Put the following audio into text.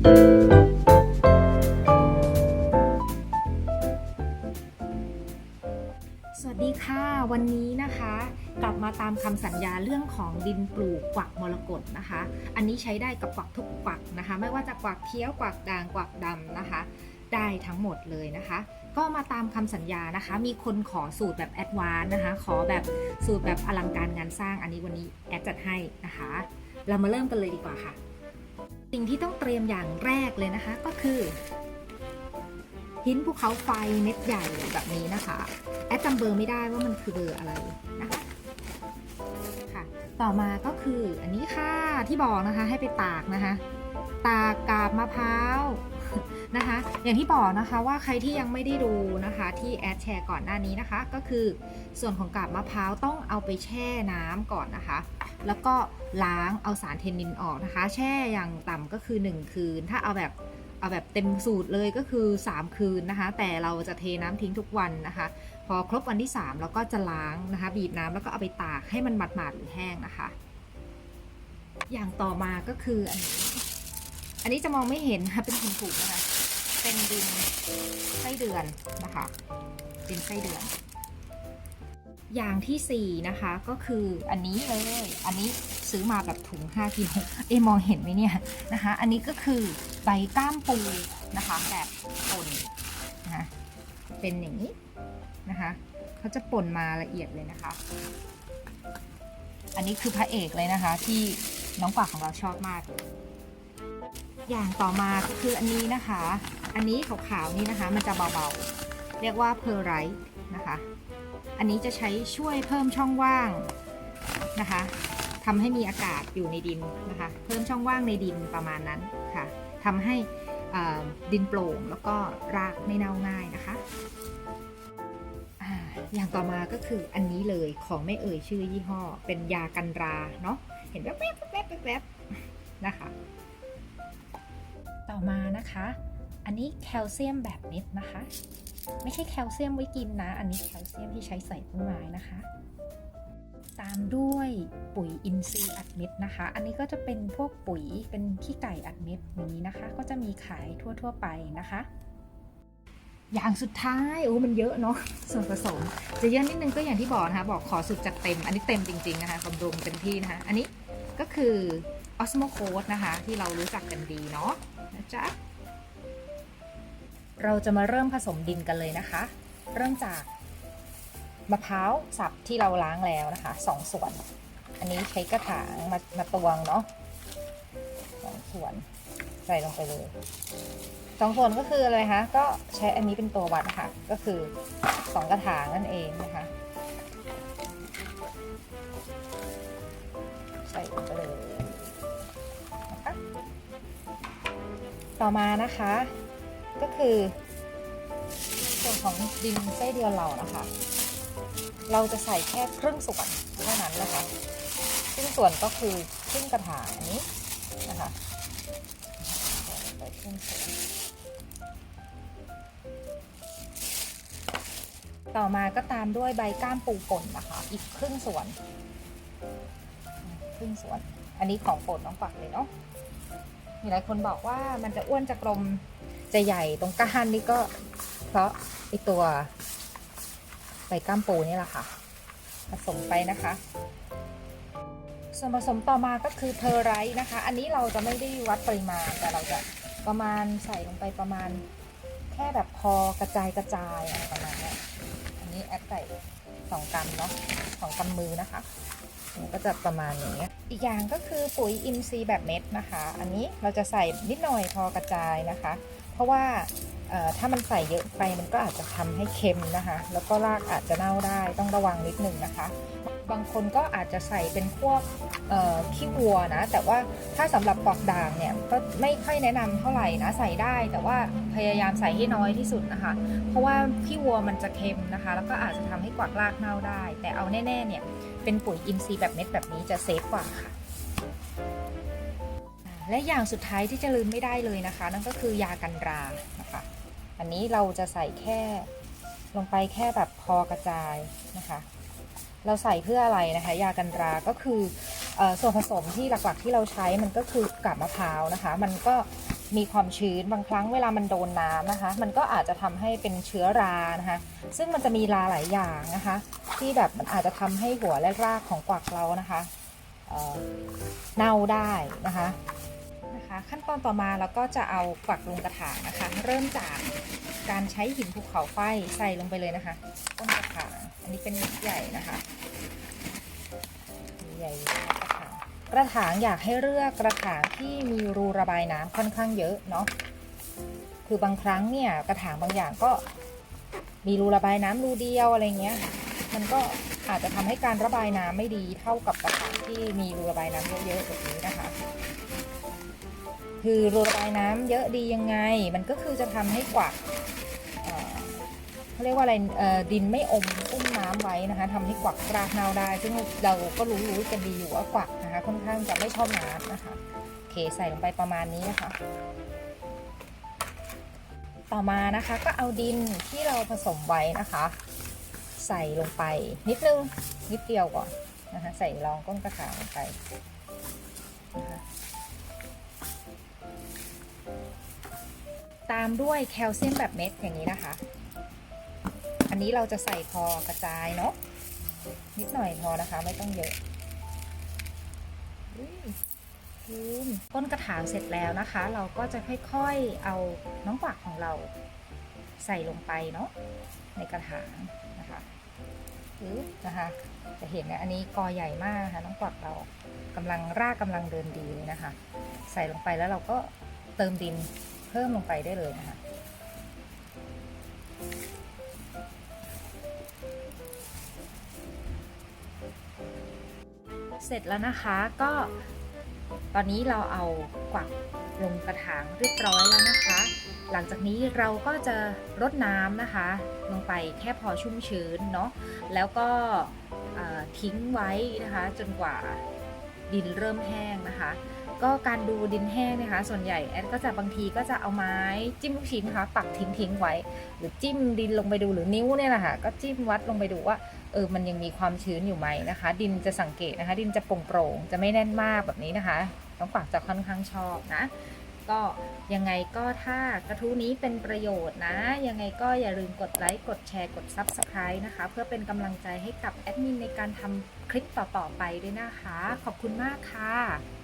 สวัสดีค่ะ วันนี้นะคะ กลับมาตามคำสัญญาเรื่องของดินปลูกกวักมรกตนะคะ อันนี้ใช้ได้กับกวักทุกกวักนะคะ ไม่ว่าจะกวักเคี้ยวกวักด่างกวักดำนะคะ ได้ทั้งหมดเลยนะคะ ก็มาตามคำสัญญานะคะ มีคนขอสูตรแบบแอดวานนะคะ ขอแบบสูตรแบบอลังการงานสร้าง อันนี้วันนี้แอดจัดให้นะคะ เรามาเริ่มกันเลยดีกว่าค่ะ สิ่งที่ต้องเตรียมอย่างแรกเลยนะคะก็คือ หินภูเขาไฟเม็ดใหญ่แบบนี้นะคะ แอดจำเบอร์ไม่ได้ว่ามันคือเบอร์อะไรนะคะค่ะ ต่อมาก็คืออันนี้ค่ะที่บอกนะคะให้ไปตากนะคะ ตากกาบมะพร้าว นะคะ อย่างที่บอกนะคะว่าใครที่ยังไม่ได้ดูนะคะที่แอดแชร์ก่อนหน้านี้นะคะ ก็คือส่วนของกาบมะพร้าวต้องเอาไปแช่น้ำก่อนนะคะ แล้วก็ล้างเอาสารเทนนินออกนะคะ แช่อย่างต่ำก็คือ 1 คืน ถ้าเอาแบบเอาแบบเต็มสูตรเลยก็คือ 3 คืนนะคะ แต่เราจะเทน้ำทิ้งทุกวันนะคะ พอครบวันที่ 3 เราก็จะล้างนะคะ บีบน้ำแล้วก็เอาไปตากให้มันหมาดๆหรือแห้งนะคะ อย่างต่อมาก็คืออันนี้ อันนี้จะมองไม่เห็นค่ะเป็นหินผูกนะคะ เป็นดินไส้เดือนนะคะดินไส้เดือน อย่างที่4นะคะก็คืออันนี้เลย อันนี้ซื้อมาแบบถุง5กิโลเอมองเห็นไหมเนี่ยนะคะ อันนี้ก็คือใบก้ามปูนะคะแบบป่นนะคะเป็นอย่างนี้นะคะเขาจะป่นมาละเอียดเลยนะคะ อันนี้คือพระเอกเลยนะคะ ที่น้องกว่าของเราชอบมาก อย่างต่อมาก็คืออันนี้นะคะ อันนี้ขาวๆนี่นะคะ มันจะเบาๆ เรียกว่าเพอร์ไรท์นะคะ อันนี้จะใช้ช่วยเพิ่มช่องว่างนะคะทำให้มีอากาศอยู่ในดินนะคะ เพิ่มช่องว่างในดินประมาณนั้นค่ะทำให้ดินโปร่งแล้วก็รากไม่เน่าง่ายนะคะอย่างต่อมาก็คืออันนี้เลยของไม่เอ่ยชื่อยี่ห้อ เป็นยากันราเนาะเห็นแว๊บๆแวบๆแว๊บๆแว๊บๆนะคะ ต่อมานะคะ อันนี้แคลเซียมแบบเม็ดนะคะ ไม่ใช่แคลเซียมไว้กินนะ อันนี้แคลเซียมที่ใช้ใส่ต้นไม้นะคะ ตามด้วยปุ๋ยอินทรีย์อัดเม็ดนะคะ อันนี้ก็จะเป็นพวกปุ๋ยเป็นขี้ไก่อัดเม็ดอย่างนี้นะคะ ก็จะมีขายทั่ว ๆ ไปนะคะอย่างสุดท้ายโอ้มันเยอะเนาะส่วนผสม จะเยอะนิดนึงก็อย่างที่บอกนะคะ บอกขอสุดจัดเต็ม อันนี้เต็มจริงๆนะคะบำรุงเต็มที่นะคะ อันนี้ก็คือออสโมโคสนะคะ ที่เรารู้จักกันดีเนาะนะ จ๊ะ เราจะมาเริ่มผสมดินกันเลยนะคะ เริ่มจากมะพร้าวสับที่เราล้างแล้วนะคะสองส่วน อันนี้ใช้กระถางมามาตวงเนาะสองส่วนใส่ลงไปเลยสองส่วนก็คืออะไรคะก็ใช้อันนี้เป็นตัววัดนะคะก็คือสองกระถางนั่นเองนะคะ ใส่ลงไปเลย ต่อมานะคะ ก็คือ ส่วนของดินไส้เดือนเรานะคะ เราจะใส่แค่ครึ่งส่วนเท่านั้นนะคะครึ่งส่วนก็คือครึ่งกระถางนี้นะคะใส่ครึ่งส่วนต่อมาก็ตามด้วยใบก้ามปูป่นนะคะ อีกครึ่งส่วน ครึ่งส่วน อันนี้ของโปรดน้องปักเลยเนาะ มีหลายคนบอกว่ามันจะอ้วนจะกลมจะใหญ่ตรงก้านนี่ก็ เพราะไอตัวใบก้ามปูนี่แหละค่ะ ผสมไปนะคะ ส่วนผสมต่อมาก็คือเพอร์ไรท์นะคะ อันนี้เราจะไม่ได้วัดปริมาณแต่เราจะประมาณใส่ลงไปประมาณ แค่แบบพอกระจายกระจายอะไรประมาณนี้อันนี้แอดใส่สองกรัมเนาะสองกำมือนะคะ มันก็จะประมาณนี้อีกอย่างก็คือปุ๋ยอินทรีย์แบบเม็ดนะคะ อันนี้เราจะใส่นิดหน่อยพอกระจายนะคะ เพราะว่า ถ้ามันใส่เยอะไปมันก็อาจจะทำให้เค็มนะคะ แล้วก็รากอาจจะเน่าได้ต้องระวังนิดนึงนะคะ บางคนก็อาจจะใส่เป็นพวกขี้วัวนะ แต่ว่าถ้าสำหรับปอกด่างเนี่ยก็ไม่ค่อยแนะนำเท่าไหร่นะใส่ได้ แต่ว่าพยายามใส่ให้น้อยที่สุดนะคะ เพราะว่าขี้วัวมันจะเค็มนะคะ แล้วก็อาจจะทำให้กวากรากเน่าได้ แต่เอาแน่ๆเนี่ยเป็นปุ๋ยอินทรีย์แบบเม็ดแบบนี้จะเซฟกว่าค่ะและอย่างสุดท้ายที่จะลืมไม่ได้เลยนะคะ นั่นก็คือยากันรานะคะ อันนี้เราจะใส่แค่ลงไปแค่แบบพอกระจายนะคะ เราใส่เพื่ออะไรนะคะ ยากันรา ก็คืออส่วนผสมที่หลักๆที่เราใช้มันก็คือกาบมะพร้าวนะคะ มันก็มีความชื้นบางครั้งเวลามันโดนน้ำนะคะ มันก็อาจจะทำให้เป็นเชื้อรานะคะ ซึ่งมันจะมีราหลายอย่างนะคะ ที่แบบมันอาจจะทำให้หัวและรากของกวักเรานะคะเน่าได้นะคะ นะคะ ขั้นตอนต่อมาเราก็จะเอากวักลงกระถางนะคะ เริ่มจากการใช้หินภูเขาไฟใส่ลงไปเลยนะคะต้นกระถางอันนี้เป็นใหญ่นะคะ ใหญ่กระถางกระถางอยากให้เลือกกระถางที่มีรูระบายน้ำค่อนข้างเยอะเนาะคือบางครั้งเนี่ยกระถางบางอย่างก็มีรูระบายน้ำรูเดียวอะไรเงี้ย มันก็อาจจะทำให้การระบายน้ำไม่ดีเท่ากับกระถางที่มีรูระบายน้ำเยอะๆแบบนี้นะคะ คือรูระบายน้ำเยอะดียังไง มันก็คือจะทำให้กวักเขาเรียกว่าอะไรดินไม่อมอุ้มน้ำไว้นะคะทำให้กวักรากเน่าได้ ซึ่งเราก็รู้รู้กันดีอยู่ว่ากวักนะคะค่อนข้างจะไม่ชอบน้ำนะคะโอเคใส่ลงไปประมาณนี้นะคะ ต่อมานะคะก็เอาดินที่เราผสมไว้นะคะ ใส่ลงไปนิดนึงนิดเดียวก่อนนะคะใส่รองก้นกระถางลงไป ตามด้วยแคลเซียมแบบเม็ดอย่างนี้นะคะ อันนี้เราจะใส่พอกระจายเนาะนิดหน่อยพอนะคะ ไม่ต้องเยอะต้นกระถางเสร็จแล้วนะคะ เราก็จะค่อยๆเอาน้องกวักของเราใส่ลงไปเนาะในกระถางนะคะปึ๊บนะคะ จะเห็นนะอันนี้กอใหญ่มากค่ะน้องกวักเรากำลังรากกำลังเดินดีเลยนะคะ ใส่ลงไปแล้วเราก็เติมดิน เพิ่มลงไปได้เลยนะคะเสร็จแล้วนะคะก็ตอนนี้เราเอากวักลงกระถางเรียบร้อยแล้วนะคะ หลังจากนี้เราก็จะรดน้ำนะคะ ลงไปแค่พอชุ่มชื้นเนาะแล้วก็ทิ้งไว้นะคะ จนกว่าดินเริ่มแห้งนะคะ ก็การดูดินแห้งนะคะ ส่วนใหญ่แอดก็จะบางทีก็จะเอาไม้จิ้มลูกชิ้นนะคะปักทิ้งทิ้งๆไว้ หรือจิ้มดินลงไปดูหรือนิ้วเนี่ยแหละค่ะก็จิ้มวัดลงไปดูว่าเออมันยังมีความชื้นอยู่ไหมนะคะ ดินจะสังเกตนะคะ ดินจะโปร่งๆจะไม่แน่นมากแบบนี้นะคะน้องปักจะค่อนข้างชอบนะ ก็ยังไงก็ถ้ากระทู้นี้เป็นประโยชน์นะ ยังไงก็อย่าลืมกดไลค์กดแชร์กด Subscribe นะคะ เพื่อเป็นกำลังใจให้กับแอดมินในการทำคลิปต่อๆไปด้วยนะคะ ขอบคุณมากค่ะ